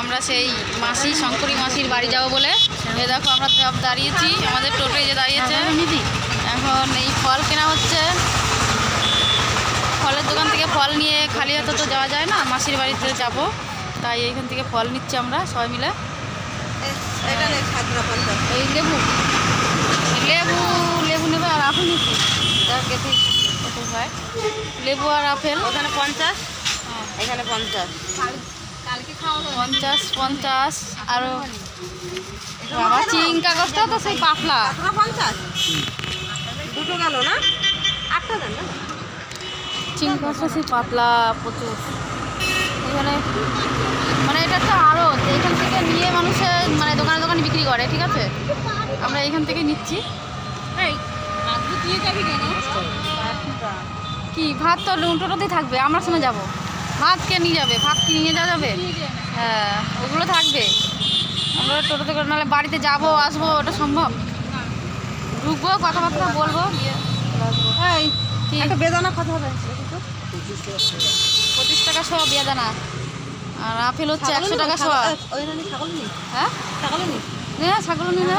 আমরা সেই মাসি শঙ্করী মাসির বাড়ি যাব বলে। এ দেখো আমরা সব দাঁড়িয়েছি আমাদের টোটোয় যে দাঁড়িয়েছে। এখন এই ফল কেনা হচ্ছে। ফলের দোকান থেকে ফল নিয়ে খালি হাতে তো যাওয়া যায় না মাসির বাড়িতে যাব। তাই এইখান থেকে ফল নিচ্ছি আমরা সবাই মিলে। এই লেবু। লেবু লেবু নেবে আর আপেল নিচ্ছি। হয়? লেবু আর আপেল। ওখানে পঞ্চাশ হ্যাঁ। এখানে পঞ্চাশ। পঞ্চাশ পঞ্চাশ আরও বাবা চিং কাগজটা তো সেই পাতলা। পঞ্চাশ? দুটো গেল না? আটটা দেন না? সেই পাতলা প্রচুর। এখানে মানে এটা একটা আরও এখান থেকে নিয়ে মানুষের মানে দোকানে দোকানে বিক্রি করে ঠিক আছে? আমরা এখান থেকে নিচ্ছি। কি ভাত তো টোটোতেই থাকবে আমরা সঙ্গে যাব। ভাত কে নিয়ে যাবে? ভাত কি নিয়ে যাওয়া যাবে? হ্যাঁ ওগুলো থাকবে। আমরা টোটোতে করে নাহলে বাড়িতে যাব আসব ওটা সম্ভব? ঢুকবো কথাবার্তা বলব আসব। একটা বেদানা কথা হবে? পঁচিশ টাকা সব বেদানা। আর আপেল হচ্ছে একশো টাকা সব হ্যাঁ ছাগল হ্যাঁ? নিয়ে না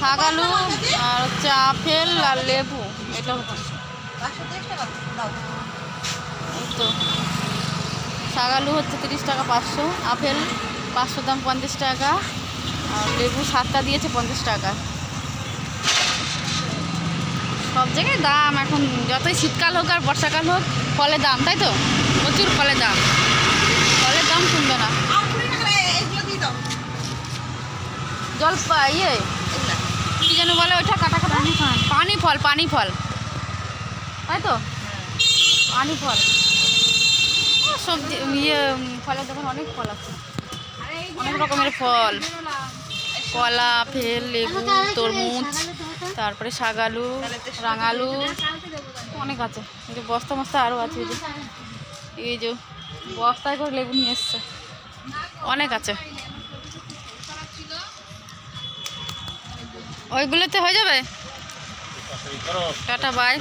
ছাগল আর হচ্ছে আপেল আর লেবু। এটা হচ্ছে তো। শাকালু হচ্ছে তিরিশ টাকা পাঁচশো আপেল পাঁচশো দাম পঞ্চাশ টাকা আর লেবু সাতটা দিয়েছে পঞ্চাশ টাকা। সব জায়গায় দাম এখন যতই শীতকাল হোক আর বর্ষাকাল হোক ফলের দাম তাই তো? প্রচুর ফলের দাম। ফলের দাম শুনবে না। জল ইয়ে কি যেন বলে ওইটা? কাটা কাটা? পানি ফল পানি ফল তাই তো? পানি ফল সবজি ইয়ে ফলের দোকান অনেক ফল আছে। অনেক রকমের ফল। কলা আপেল লেবু, তরমুজ, তারপরে শাগালু, রাঙালু, অনেক আছে। এই যে বস্তা মস্তা আরও আছে এই যে। এই যে বস্তায় করে লেবু নিয়ে এসছে। অনেক আছে। ওইগুলোতে হয়ে যাবে? Tata, bye.